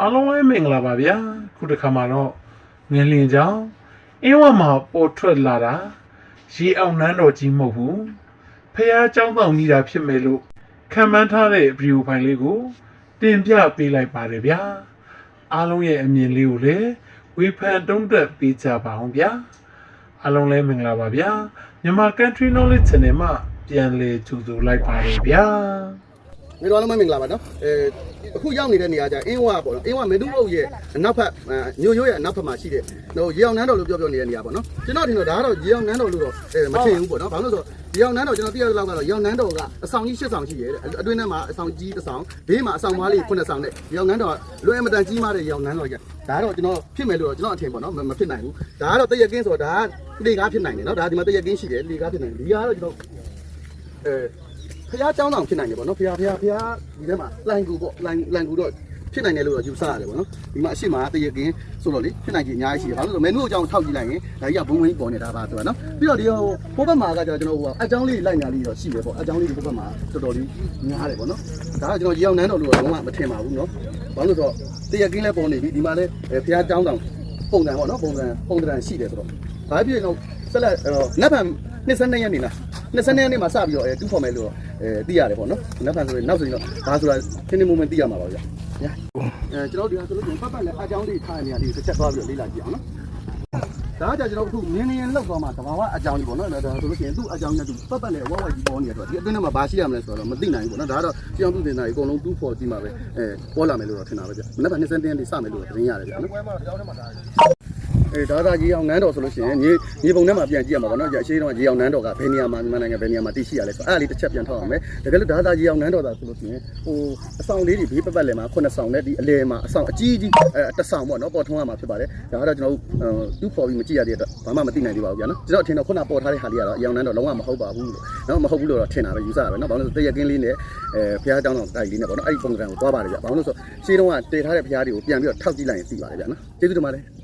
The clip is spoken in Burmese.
အားလုံးလည်းမင်္ဂလာပါဗျာခုတစ်ခါမှာတော့ငလင်ကြောင်အင်းဝမှာပေါ်ထွက်လာတာရေအောင်နန်းတော်ကြီးမဟုတ်ဘူးဖះเจ้าတောင်ကြီးတာဖြစ်မယ်လို့ခံမှန်းထားတဲ့ဗီဒီယိုဖိုင်လေးကိုတင်ပြပေးလိုက်ပါတယ်ဗျာအားလုံးရဲ့အမြင်လေးကိုလည်းဝေဖန်တုံးသက်ပေးကြပါအောင်ဗျာအားလုံးလည်းမင်္ဂလာပါဗျာမြန်မာ Country Knowledge Channel မှာပြန်လည်ကြိုဆိုလိုက်ပါတယ်ဗျာ မင်းတို့အားလုံးပဲမင်္ဂလာပါနော်အဲအခုရောက်နေတဲ့နေရာကျအင်းဝပေါ့နော်အင်းဝမင်းတို့အုပ်ရဲ့အနောက်ဘက်ညို့ညို့ရဲ့အနောက်ဘက်မှာရှိတဲ့ဟိုရေအောင်နန်းတော်လို့ပြောပြောနေတဲ့နေရာပေါ့နော်ကျွန်တော်ထင်တော့ဒါကတော့ရေအောင်နန်းတော်လို့တော့အဲမထင်ဘူးပေါ့နော်ဘာလို့လဲဆိုတော့ရေအောင်နန်းတော်ကျွန်တော်သိရတဲ့လောက်ကတော့ရေအောင်နန်းတော်ကအဆောင်ကြီး၈ဆောင်ရှိရဲ့တဲ့အတွင်းထဲမှာအဆောင်ကြီးတစ်ဆောင်ဘေးမှာအဆောင်မွားလေး9ဆောင်နဲ့ရေအောင်နန်းတော်ကလွယ်အမတန်ကြီးမားတဲ့ရေအောင်နန်းတော်ကြီးဒါကတော့ကျွန်တော်ဖြစ်မယ်လို့တော့ကျွန်တော်အထင်ပေါ့နော်မဖြစ်နိုင်ဘူးဒါကတော့တရက်ကင်းဆိုတော့ဒါကလေကားဖြစ်နိုင်တယ်နော်ဒါဒီမှာတရက်ကင်းရှိတယ်လေကားဖြစ်နိုင်တယ်ဒီကတော့ကျွန်တော်အဲ ဖះเจ้าတောင်ဖြစ်နိုင်တယ်ပေါ့နော်ဖះဖះဖះဒီထဲမှာလိုင်ကူပေါ့လိုင်လိုင်ကူတော့ဖြစ်နိုင်တယ်လို့တော့ယူဆရတယ်ပေါ့နော်ဒီမှာအရှိမတရကင်းဆိုတော့လေဖြစ်နိုင်ကြီးအများကြီးရှိတယ်ဘာလို့လဲဆိုတော့မဲနုအကြောင်းထောက်ကြည့်လိုက်ရင်ဒါကြီးကဘုံဘုံကြီးပေါ်နေတာပါသူကနော်ပြီးတော့ဒီဟိုဘိုးဘက်မှာကကျွန်တော်ဟိုအကြောင်းလေးလိုက်ညာလေးတော့ရှိတယ်ပေါ့အကြောင်းလေးဘိုးဘက်မှာတော်တော်လေးများတယ်ပေါ့နော်ဒါကကျွန်တော်ရေအောင်နန်းတော်လို့တော့လုံးဝမထင်ပါဘူးနော်ဘာလို့ဆိုတော့တရကင်းလည်းပေါ်နေပြီဒီမှာလည်းဖះเจ้าတောင်ပုံစံပေါ့နော်ပုံစံပုံစံရှိတယ်ဆိုတော့ဘာဖြစ်လို့ဆက်လက်နက်ဖန်22ရက်နေလား22ရက်နေမှာစပြီးတော့အဲတူးဖော်မယ်လို့ အဲသိရတယ်ပေါ့နော်နက်ဖန်ဆိုရင်နောက်ဆိုရင်တော့ဘာဆိုတာသင်နေမှုမသိရမှာပါဗျာညာအဲကျွန်တော်ဒီဟာဆိုလို့ရှိရင်ပတ်ပတ်လည်းအကြောင်းလေးထားနေရလေးတစ်ချက်သွားပြီးတော့လေ့လာကြည့်အောင်နော်ဒါကကျွန်တော်အခုနင်းနေလောက်သွားမှာတဘာဝအကြောင်းကြီးပေါ့နော်ဒါဆိုလို့ရှိရင်သူ့အကြောင်းနဲ့သူပတ်ပတ်လည်းဝဝကြီးပေါ်နေရတော့ဒီအတွင်းထဲမှာဘာရှိရမလဲဆိုတော့မသိနိုင်ဘူးပေါ့နော်ဒါကတော့ကြောင်သူတင်တာကြီးအကုန်လုံးတူးဖော်ကြည့်မှာပဲအဲပေါ်လာမယ်လို့တော့ထင်တာပဲဗျမနေ့က20တင်းလေးစမယ်လို့သတင်းရတယ်ဗျနော်အဲ ဒါသာကြီးအောင်နန်းတော်ဆိုလို့ရှိရင်မြေမြေပုံထဲမှာပြန်ကြည့်ရမှာပေါ့နော်အရှိတော့ကြီးအောင်နန်းတော်ကဘယ်နေရာမှာမြန်မာနိုင်ငံဘယ်နေရာမှာတည်ရှိရလဲဆိုအဲ့ဒါလေးတစ်ချက်ပြန်ထောက်အောင်မယ်တကယ်လို့ဒါသာကြီးအောင်နန်းတော်သာဆိုလို့ရှိရင်ဟိုအဆောင်လေးတွေဘေးပတ်ပတ်လည်မှာခုနှစ်ဆောင်နဲ့ဒီအလယ်မှာအဆောင်အကြီးကြီးအဲတစ်ဆောင်ပေါ့နော်ပေါ်ထုံးရမှာဖြစ်ပါတယ်ဒါကတော့ကျွန်တော်တို့တူးဖော်ပြီးမကြည့်ရတဲ့အတွက်ဘာမှမသိနိုင်သေးပါဘူးဗျာနော်ကျွန်တော်ထင်တော့ခုနပေါ်ထားတဲ့ဟာလေးကတော့အရောင်နန်းတော်လုံးဝမဟုတ်ပါဘူးလို့နော်မဟုတ်ဘူးလို့တော့ထင်တာပဲယူဆတာပဲနော်ဘာလို့လဲဆိုတရကင်းလေးနဲ့အဲဖျားတောင်းတော့တိုက်လေးနဲ့ပေါ့နော်အဲ့ဒီပုံစံကိုသွားပါတယ်ဗျာဘာလို့လဲဆိုရှင်းတော့ကတည်ထားတဲ့ဖျားတွေကိုပြန်ပြီးတော့ထောက်ကြည့်လိုက်ရင်သိပါတယ်ဗျာနော်ကျေးဇူးတင်ပါတယ်